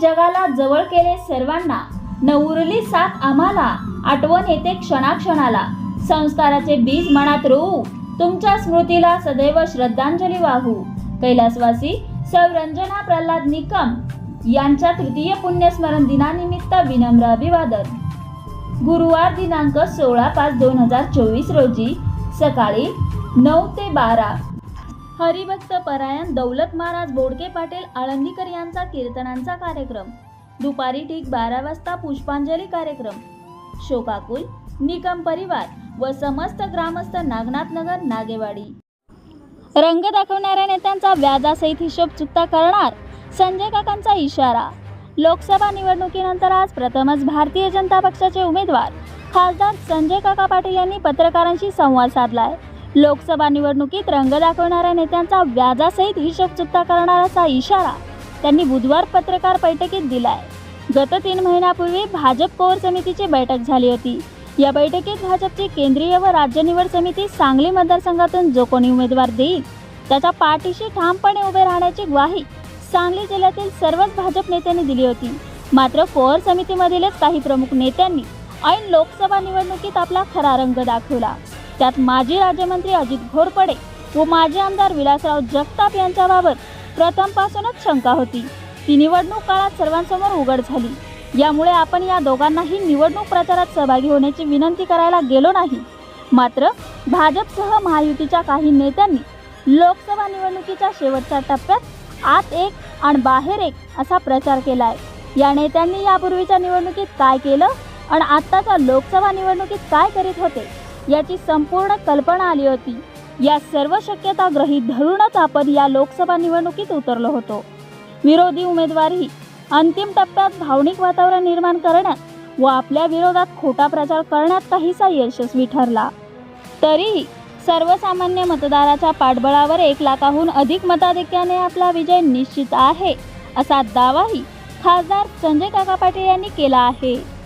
जगाला जवळ केले सर्वांना न उरली साथ आम्हाला आठवण येते क्षणाक्षणाला. संस्काराचे बीज मनात रोवू तुमच्या स्मृतीला सदैव श्रद्धांजली वाहू. कैलासवासी सौरंजना प्रल्हाद निकम यांच्या तृतीय पुण्यस्मरण दिनानिमित्त विनम्र अभिवादन. गुरुवार दिनांक सोळा पाच दोन हजार चोवीस रोजी सकाळी नऊ ते बारा हरिभक्त परायण दौलत महाराज बोडके पाटील आळंदीकर यांचा कीर्तनांचा कार्यक्रम. दुपारी ठीक बारा वाजता पुष्पांजली कार्यक्रम. शोकाकुल निकम परिवार व समस्त ग्रामस्थ नागनाथ नगर नागेवाडी. रंग दाखवणाऱ्या नेत्यांचा व्याजासहित हिशोब चुकता करणार संजय काकांचा इशारा. लोकसभा निवडणुकीनंतर आज प्रथमच भारतीय जनता पक्षाचे उमेदवार खासदार संजय काका पाटील यांनी पत्रकारांशी संवाद साधलाय. लोकसभा निवडणुकीत रंग दाखवणाऱ्या नेत्यांचा व्याजासहित हिशोब चुकता करणार असा इशारा त्यांनी बुधवार पत्रकार बैठकीत दिलाय. गत तीन महिन्यापूर्वी भाजप कोर समितीची बैठक झाली होती. या बैठकीत भाजपची केंद्रीय व राज्य निवड समिती सांगली मतदारसंघातून जो कोणी उमेदवार देईल त्याच्या पाठीशी ठामपणे उभे राहण्याची ग्वाही सांगली जिल्ह्यातील सर्वच भाजप नेत्यांनी दिली होती. मात्र कोअर समितीमधीलच काही प्रमुख नेत्यांनी ऐन लोकसभा निवडणुकीत आपला खरा रंग दाखवला. त्यात माजी राज्यमंत्री अजित घोरपडे व माजी आमदार विलासराव जगताप यांच्याबाबत प्रथमपासूनच शंका होती. ती निवडणूक काळात सर्वांसमोर उघड झाली. यामुळे आपण या दोघांनाही निवडणूक प्रचारात सहभागी होण्याची विनंती करायला गेलो नाही. मात्र भाजपसह महायुतीच्या काही नेत्यांनी लोकसभा निवडणुकीच्या शेवटच्या टप्प्यात आत एक आणि बाहेर एक असा प्रचार केलाय. या नेत्यांनी यापूर्वीच्या निवडणुकीत काय केलं आणि आत्ताच्या लोकसभा निवडणुकीत काय करीत होते? याची संपूर्ण कल्पना आली होती. या सर्व शक्यता गृहीत धरूनच आपण या लोकसभा निवडणुकीत उतरलो होतो. विरोधी उमेदवारही अंतिम टप्प्यात भावनिक वातावरण निर्माण करण्यात व आपल्या विरोधात खोटा प्रचार करण्यात काहीसा यशस्वी ठरला. तरीही सर्वसामान्य मतदाराच्या पाठबळावर एक लाखाहून अधिक मताधिक्याने आपला विजय निश्चित आहे असा दावाही खासदार संजय काका पाटील यांनी केला आहे.